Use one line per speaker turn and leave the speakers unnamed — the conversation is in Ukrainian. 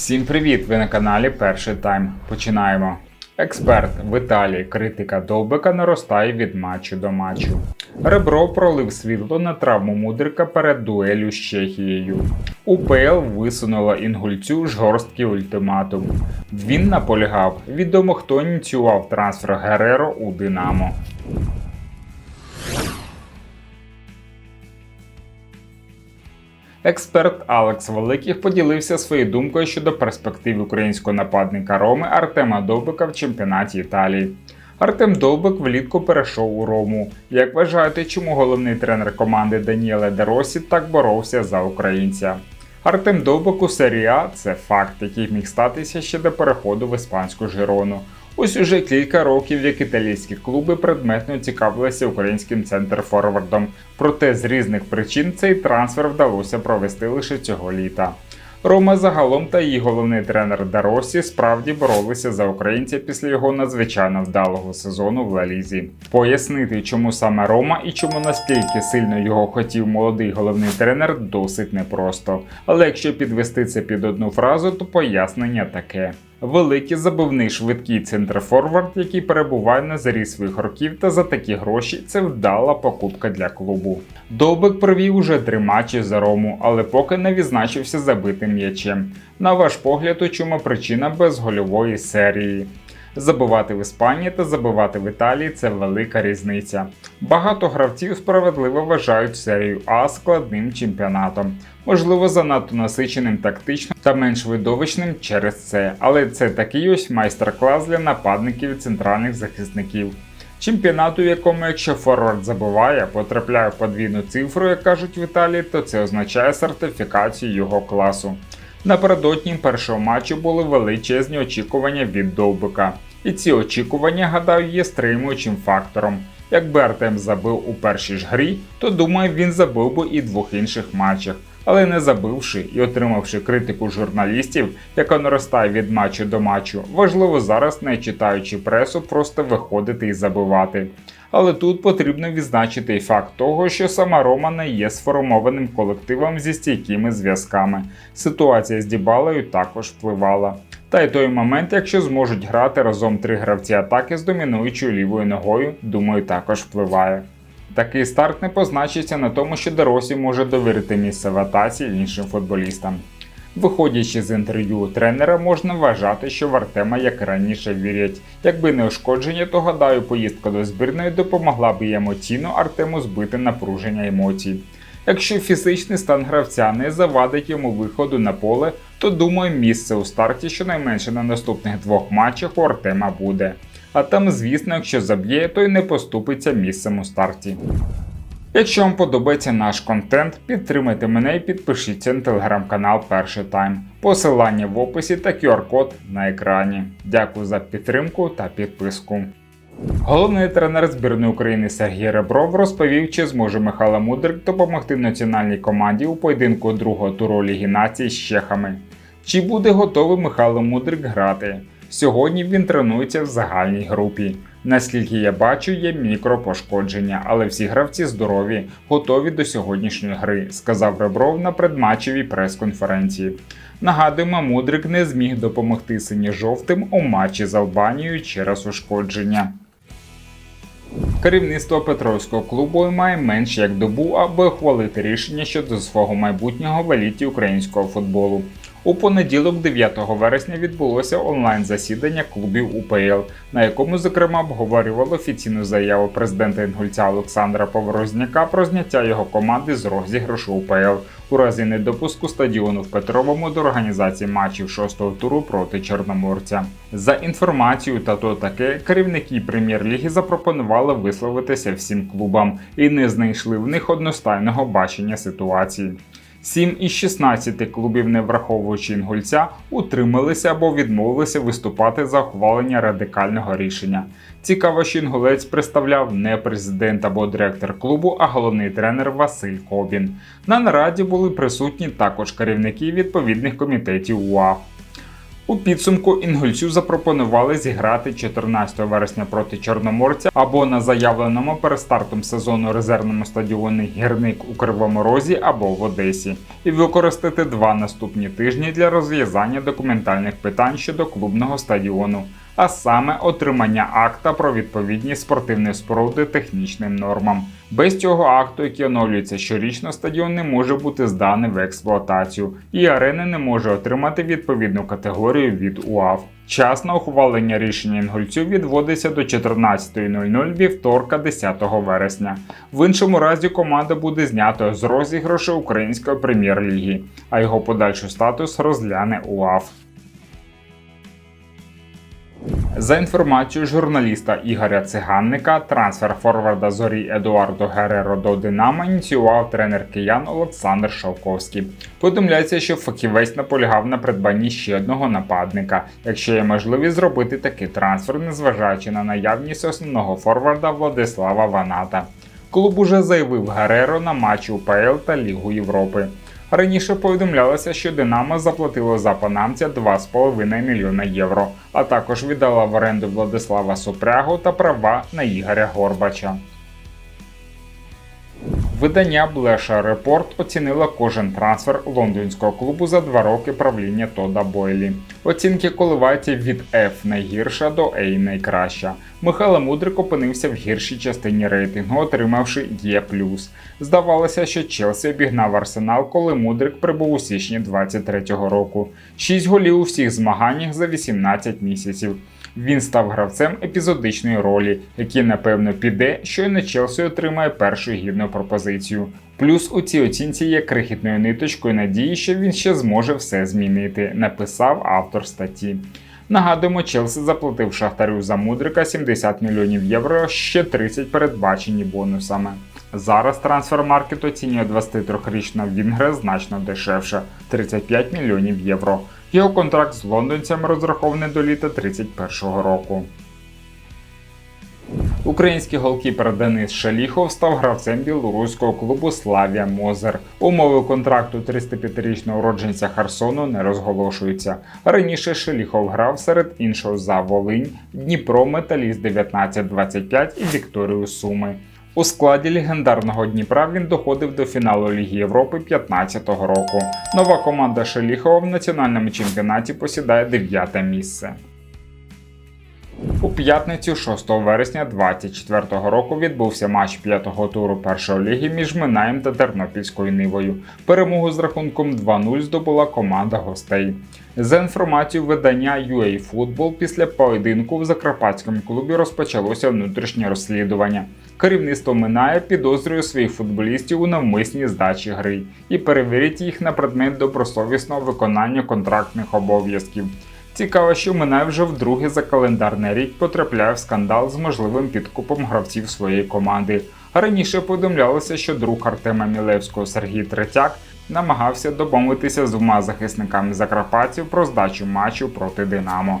Всім привіт! Ви на каналі Перший Тайм. Починаємо. Експерт в Італії критика Довбика наростає від матчу до матчу. Ребро пролив світло на травму мудрика перед дуелю з Чехією. УПЛ висунула інгульцю жорсткий ультиматум. Він наполягав. Відомо, хто ініціював трансфер Гереро у Динамо. Експерт Алекс Великих поділився своєю думкою щодо перспектив українського нападника Роми Артема Довбика в чемпіонаті Італії. Артем Довбик влітку перейшов у Рому. Як вважаєте, чому головний тренер команди Даніеле Деросі так боровся за українця? Артем Довбик у серії А – це факт, який міг статися ще до переходу в іспанську Жирону. Ось уже кілька років, як італійські клуби предметно цікавилися українським центр-форвардом. Проте з різних причин цей трансфер вдалося провести лише цього літа. Рома загалом та її головний тренер Даросі справді боролися за українця після його надзвичайно вдалого сезону в Лалізі. Пояснити, чому саме Рома і чому настільки сильно його хотів молодий головний тренер, досить непросто. Але якщо підвести це під одну фразу, то пояснення таке. Великий забивний швидкий центрфорвард, який перебуває на зарі своїх років, та за такі гроші це вдала покупка для клубу. Довбик провів уже три матчі за Рому, але поки не відзначився забитим м'ячем. На ваш погляд, у чому причина безгольової серії? Забивати в Іспанії та забивати в Італії це велика різниця. Багато гравців справедливо вважають серію А складним чемпіонатом, можливо, занадто насиченим тактично та менш видовищним через це, але це такий ось майстер-клас для нападників і центральних захисників. Чемпіонату, в якому, якщо форвард забиває, потрапляє в подвійну цифру, як кажуть в Італії, то це означає сертифікацію його класу. Напередодні першого матчу були величезні очікування від Довбика. І ці очікування, гадаю, є стримуючим фактором. Якби Артем забив у першій ж грі, то думаю, він забив би і двох інших матчах. Але не забивши і отримавши критику журналістів, яка наростає від матчу до матчу, важливо зараз, не читаючи пресу, просто виходити і забивати. Але тут потрібно відзначити і факт того, що сама Рома не є сформованим колективом зі стійкими зв'язками. Ситуація з Дібалою також впливала. Та й той момент, якщо зможуть грати разом три гравці атаки з домінуючою лівою ногою, думаю, також впливає. Такий старт не позначиться на тому, що Доросі може довірити місце в атаці іншим футболістам. Виходячи з інтерв'ю тренера, можна вважати, що в Артема як раніше вірять. Якби не ушкодження, то гадаю, поїздка до збірної допомогла б і емоційно Артему збити напруження емоцій. Якщо фізичний стан гравця не завадить йому виходу на поле, то думаю, місце у старті щонайменше на наступних двох матчах у Артема буде. А там, звісно, якщо заб'є, то й не поступиться місцем у старті. Якщо вам подобається наш контент, підтримайте мене і підпишіться на телеграм-канал Перший Тайм. Посилання в описі та QR-код на екрані. Дякую за підтримку та підписку. Головний тренер збірної України Сергій Ребров розповів, чи зможе Михайло Мудрик допомогти національній команді у поєдинку другого туру Ліги націй з чехами. Чи буде готовий Михайло Мудрик грати? Сьогодні він тренується в загальній групі. Наскільки я бачу, є мікропошкодження, але всі гравці здорові, готові до сьогоднішньої гри, сказав Ребров на предматчевій прес-конференції. Нагадуємо, Мудрик не зміг допомогти синьо-жовтим у матчі з Албанією через ушкодження. Керівництво Петровського клубу має менш як добу, аби ухвалити рішення щодо свого майбутнього в еліті українського футболу. У понеділок, 9 вересня, відбулося онлайн засідання клубів УПЛ, на якому, зокрема, обговорювали офіційну заяву президента Інгульця Олександра Поворозняка про зняття його команди з розіграшу УПЛ у разі недопуску стадіону в Петровому до організації матчів шостого туру проти Чорноморця. За інформацією та то таке, керівники прем'єр-ліги запропонували висловитися всім клубам і не знайшли в них одностайного бачення ситуації. 7 із 16 клубів, не враховуючи інгульця, утрималися або відмовилися виступати за ухвалення радикального рішення. Цікаво, що інгулець представляв не президент або директор клубу, а головний тренер Василь Кобін. На нараді були присутні також керівники відповідних комітетів УАФ. У підсумку інгульцю запропонували зіграти 14 вересня проти Чорноморця або на заявленому перед стартом сезону резервному стадіоні Гірник у Кривому Розі або в Одесі, і використати два наступні тижні для розв'язання документальних питань щодо клубного стадіону, а саме отримання акта про відповідність спортивної споруди технічним нормам. Без цього акту, який оновлюється щорічно, стадіон не може бути зданий в експлуатацію, і арена не може отримати відповідну категорію від УАВ. Час на ухвалення рішення інгульцю відводиться до 14.00 вівторка 10 вересня. В іншому разі команда буде знята з розіграшу української прем'єр-ліги, а його подальший статус розгляне УАВ. За інформацією журналіста Ігоря Циганника, трансфер форварда зорі Едуардо Гереро до Динамо ініціював тренер киян Олександр Шовковський. Повідомляється, що фахівець наполягав на придбанні ще одного нападника, якщо є можливість зробити такий трансфер, незважаючи на наявність основного форварда Владислава Ваната. Клуб уже заявив Гереро на матчі УПЛ та Лігу Європи. Раніше повідомлялося, що Динамо заплатило за панамця 2,5 мільйона євро, а також віддала в оренду Владислава Супрягу та права на Ігоря Горбача. Видання Блеша Репорт оцінило кожен трансфер лондонського клубу за два роки правління Тода Бойлі. Оцінки коливаються від F найгірша до A найкраща. Михайло Мудрик опинився в гіршій частині рейтингу, отримавши Е+. Здавалося, що Челсі обігнав Арсенал, коли Мудрик прибув у січні 23-го року. 6 голів у всіх змаганнях за 18 місяців. Він став гравцем епізодичної ролі, який напевно піде, щойно Челсі отримає першу гідну пропозицію. Плюс у цій оцінці є крихітною ниточкою надії, що він ще зможе все змінити, написав автор статті. Нагадуємо, Челсі заплатив Шахтарю за Мудрика 70 мільйонів євро, ще 30 передбачені бонусами. Зараз трансфер-маркет оцінює 23-річного Вінгра значно дешевше 35 мільйонів євро. Його контракт з лондонцями розрахований до літа 31-го року. Український голкіпер Денис Шаліхов став гравцем білоруського клубу Славія Мозер. Умови контракту 35-річного уродженця Херсону не розголошуються. Раніше Шаліхов грав серед іншого за Волинь, Дніпро, Металіст 1925 і Вікторію Суми. У складі легендарного Дніпра він доходив до фіналу Ліги Європи 2015 року. Нова команда Шеліхова в національному чемпіонаті посідає 9 місце. У п'ятницю 6 вересня 2024 року відбувся матч п'ятого туру першої ліги між Минаєм та Тернопільською Нивою. Перемогу з рахунком 2-0 здобула команда гостей. За інформацією видання UA Football, після поєдинку в Закарпатському клубі розпочалося внутрішнє розслідування. Керівництво Минає підозрює своїх футболістів у навмисній здачі гри і перевірить їх на предмет добросовісного виконання контрактних обов'язків. Цікаво, що Минай вже вдруге за календарний рік потрапляє в скандал з можливим підкупом гравців своєї команди. Раніше повідомлялося, що друг Артема Мілевського Сергій Третяк намагався домовитися з двома захисниками Закарпатців про здачу матчу проти Динамо.